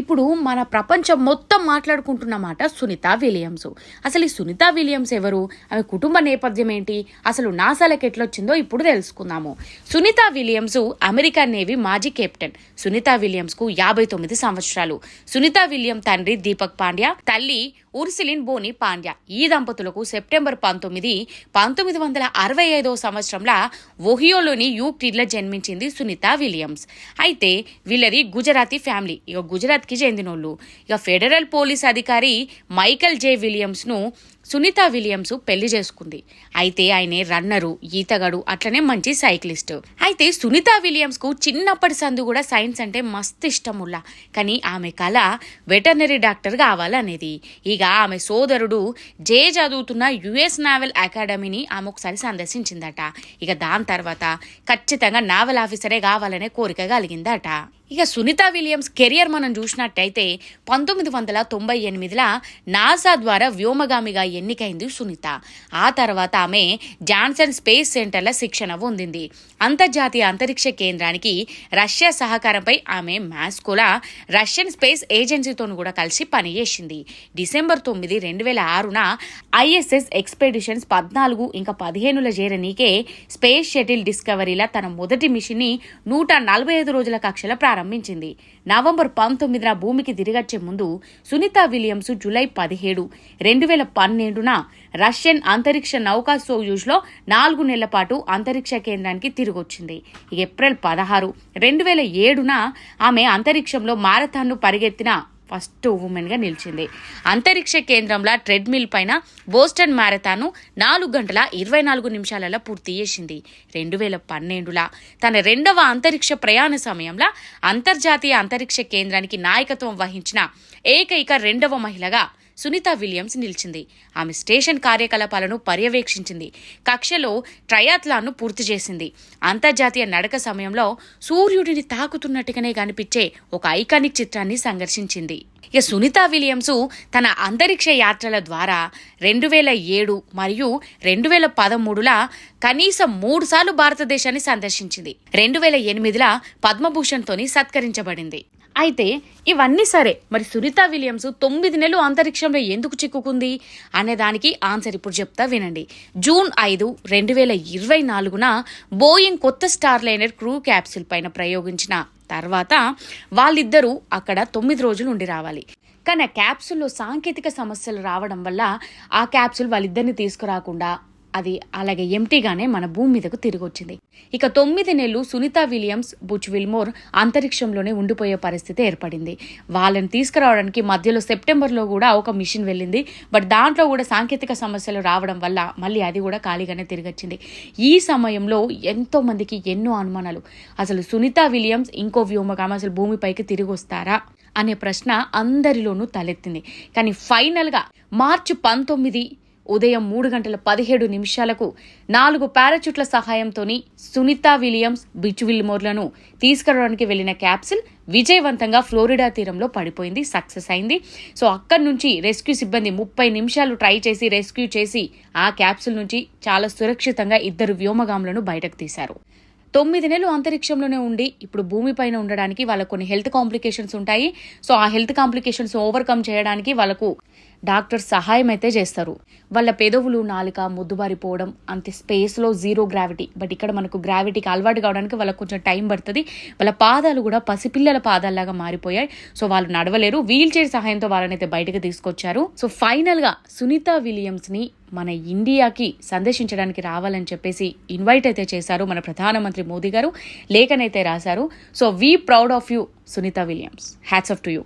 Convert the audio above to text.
ఇప్పుడు మన ప్రపంచం మొత్తం మాట్లాడుకుంటున్న మాట సునీత విలియమ్స్. అసలు ఈ సునీత విలియమ్స్ ఎవరు? ఆమె కుటుంబ నేపథ్యం ఏంటి? అసలు నాసాలకు ఎట్లొచ్చిందో ఇప్పుడు తెలుసుకుందాము. సునీత విలియమ్స్ అమెరికా నేవీ మాజీ కెప్టెన్. సునీత విలియమ్స్కు యాభై తొమ్మిది సంవత్సరాలు. సునీత విలియం తండ్రి దీపక్ పాండ్యా తల్లి ఉర్సిలిన్ బోని పాండ్యా. ఈ దంపతులకు సెప్టెంబర్ పంతొమ్మిది పంతొమ్మిది వందల అరవై ఐదో సంవత్సరంలో ఒహియోలోని యూక్టిడ్లో జన్మించింది సునీత విలియమ్స్. అయితే వీళ్ళది గుజరాతీ ఫ్యామిలీ. ఇక భారత్కి చెందినోళ్ళు. ఇక ఫెడరల్ పోలీస్ అధికారి మైకల్ జే విలియమ్స్ను సునీత విలియమ్స్ పెళ్ళి చేసుకుంది. అయితే ఆయనే రన్నరు ఈతగాడు అట్లనే మంచి సైక్లిస్ట్. అయితే సునీత విలియమ్స్కు చిన్నప్పటి సందు కూడా సైన్స్ అంటే మస్తు ఇష్టముల్లా కానీ ఆమె కళ వెటర్నరీ డాక్టర్ కావాలనేది. ఇక ఆమె సోదరుడు జే చదువుతున్న యుఎస్ నావెల్ అకాడమీని ఆమె ఒకసారి సందర్శించిందట. ఇక దాని తర్వాత ఖచ్చితంగా నావెల్ ఆఫీసరే కావాలనే కోరిక కలిగిందట. ఇక సునీత విలియమ్స్ కెరియర్ మనం చూసినట్టయితే పంతొమ్మిది వందల తొంభై ఎనిమిదిలో నాసా ద్వారా వ్యోమగామిగా ఎన్నికైంది సునీత. ఆ తర్వాత ఆమె జాన్సన్ స్పేస్ సెంటర్ల శిక్షణ పొందింది. అంతర్జాతీయ అంతరిక్ష కేంద్రానికి రష్యా సహకారంపై ఆమె మాస్కోలా రష్యన్ స్పేస్ ఏజెన్సీతో కూడా కలిసి పనిచేసింది. డిసెంబర్ తొమ్మిది రెండు వేల ఆరున ఐఎస్ఎస్ ఎక్స్పెడిషన్స్ పద్నాలుగు ఇంకా పదిహేనుల చేరనీకే స్పేస్ షటిల్ డిస్కవరీలా తన మొదటి మిషన్ని నూట నలభై ఐదు రోజుల కక్షలో ప్రారంభించింది. నవంబర్ పంతొమ్మిదిన భూమికి తిరిగొచ్చే ముందు సునీత విలియమ్స్ జూలై పదిహేడు రెండు వేల పదిహేడున రష్యన్ అంతరిక్ష నౌకా సోయూజ్లో నాలుగు నెలల పాటు అంతరిక్ష కేంద్రానికి తిరిగొచ్చింది. ఏప్రిల్ పదహారు రెండు వేల ఏడున ఆమె అంతరిక్షంలో మారథాన్ను పరిగెత్తిన ఫస్ట్ ఉమెన్గా నిలిచింది. అంతరిక్ష కేంద్రంలో ట్రెడ్మిల్ పైన బోస్టన్ మ్యారథాన్ను నాలుగు గంటల ఇరవై నాలుగు నిమిషాలలో పూర్తి చేసింది. రెండు వేల పన్నెండులా తన రెండవ అంతరిక్ష ప్రయాణ సమయంలో అంతర్జాతీయ అంతరిక్ష కేంద్రానికి నాయకత్వం వహించిన ఏకైక రెండవ మహిళగా సునీత విలియమ్స్ నిలిచింది. ఆమె స్టేషన్ కార్యకలాపాలను పర్యవేక్షించింది. కక్షలో ట్రయాత్లాన్ను పూర్తి చేసింది. అంతర్జాతీయ నడక సమయంలో సూర్యుడిని తాకుతున్నట్టుగానే కనిపించే ఒక ఐకానిక్ చిత్రాన్ని సందర్శించింది. ఇక సునీత విలియమ్స్ తన అంతరిక్ష యాత్రల ద్వారా రెండు వేల ఏడు మరియు రెండు వేల పదమూడుల కనీసం మూడు సార్లు భారతదేశాన్ని సందర్శించింది. రెండు వేల ఎనిమిదిలా పద్మభూషణ్తోని సత్కరించబడింది. అయితే ఇవన్నీ సరే. మరి సునీత విలియమ్స్ తొమ్మిది నెలలు అంతరిక్షంలో ఎందుకు చిక్కుకుంది? అనే దానికి ఆన్సర్ ఇప్పుడు చెప్తా వినండి. జూన్ ఐదు రెండు వేల ఇరవై నాలుగున బోయింగ్ కొత్త స్టార్ లైనర్ క్రూ క్యాప్సిల్ పైన ప్రయోగించిన తర్వాత వాళ్ళిద్దరూ అక్కడ తొమ్మిది రోజులు ఉండి రావాలి. కానీ ఆ క్యాప్సుల్లో సాంకేతిక సమస్యలు రావడం వల్ల ఆ క్యాప్సుల్ వాళ్ళిద్దరిని తీసుకురాకుండా అది అలాగే ఎంటీగానే మన భూమి మీదకు తిరిగి వచ్చింది ఇక తొమ్మిది నెలలు సునీత విలియమ్స్ బుచ్ విల్మోర్ అంతరిక్షంలోనే ఉండిపోయే పరిస్థితి ఏర్పడింది. వాళ్ళని తీసుకురావడానికి మధ్యలో సెప్టెంబర్లో కూడా ఒక మిషన్ వెళ్ళింది. బట్ దాంట్లో కూడా సాంకేతిక సమస్యలు రావడం వల్ల మళ్ళీ అది కూడా ఖాళీగానే తిరిగొచ్చింది. ఈ సమయంలో ఎంతో మందికి ఎన్నో అనుమానాలు. అసలు సునీత విలియమ్స్ ఇంకో వ్యోమగామ అసలు భూమిపైకి తిరిగి వస్తారా అనే ప్రశ్న అందరిలోనూ తలెత్తింది. కానీ ఫైనల్గా మార్చి పంతొమ్మిది ఉదయం మూడు గంటల పదిహేడు నిమిషాలకు నాలుగు పారాచూట్ల సహాయంతోని సునీత విలియమ్స్ బిచ్ విల్మోర్లను తీసుకురావడానికి వెళ్ళిన క్యాప్సిల్ విజయవంతంగా ఫ్లోరిడా తీరంలో పడిపోయింది సక్సెస్ అయింది. సో అక్కడి నుంచి రెస్క్యూ సిబ్బంది ముప్పై నిమిషాలు ట్రై చేసి రెస్క్యూ చేసి ఆ క్యాప్సిల్ నుంచి చాలా సురక్షితంగా ఇద్దరు వ్యోమగాములను బయటకు తీశారు. తొమ్మిది నెలలు అంతరిక్షంలోనే ఉండి ఇప్పుడు భూమిపైన ఉండడానికి వాళ్ళకు కొన్ని హెల్త్ కాంప్లికేషన్స్ ఉంటాయి. సో ఆ హెల్త్ కాంప్లికేషన్స్ ఓవర్కమ్ చేయడానికి వాళ్ళకు డాక్టర్ సహాయం అయితే చేస్తారు. వాళ్ళ పెదవులు నాలుక ముద్దుబారిపోవడం అంతే స్పేస్లో జీరో గ్రావిటీ. బట్ ఇక్కడ మనకు గ్రావిటీకి అలవాటు కావడానికి వాళ్ళకి కొంచెం టైం పడుతుంది. వాళ్ళ పాదాలు కూడా పసిపిల్లల పాదాల్లాగా మారిపోయాయి. సో వాళ్ళు నడవలేరు. వీల్ చైర్ సహాయంతో వాళ్ళనైతే బయటకు తీసుకొచ్చారు. సో ఫైనల్గా సునీత విలియమ్స్ని మన ఇండియాకి సందర్శించడానికి రావాలని చెప్పేసి ఇన్వైట్ అయితే చేశారు మన ప్రధానమంత్రి మోదీ గారు. లేఖనైతే రాశారు. So we proud of you Sunita Williams. Hats off to you.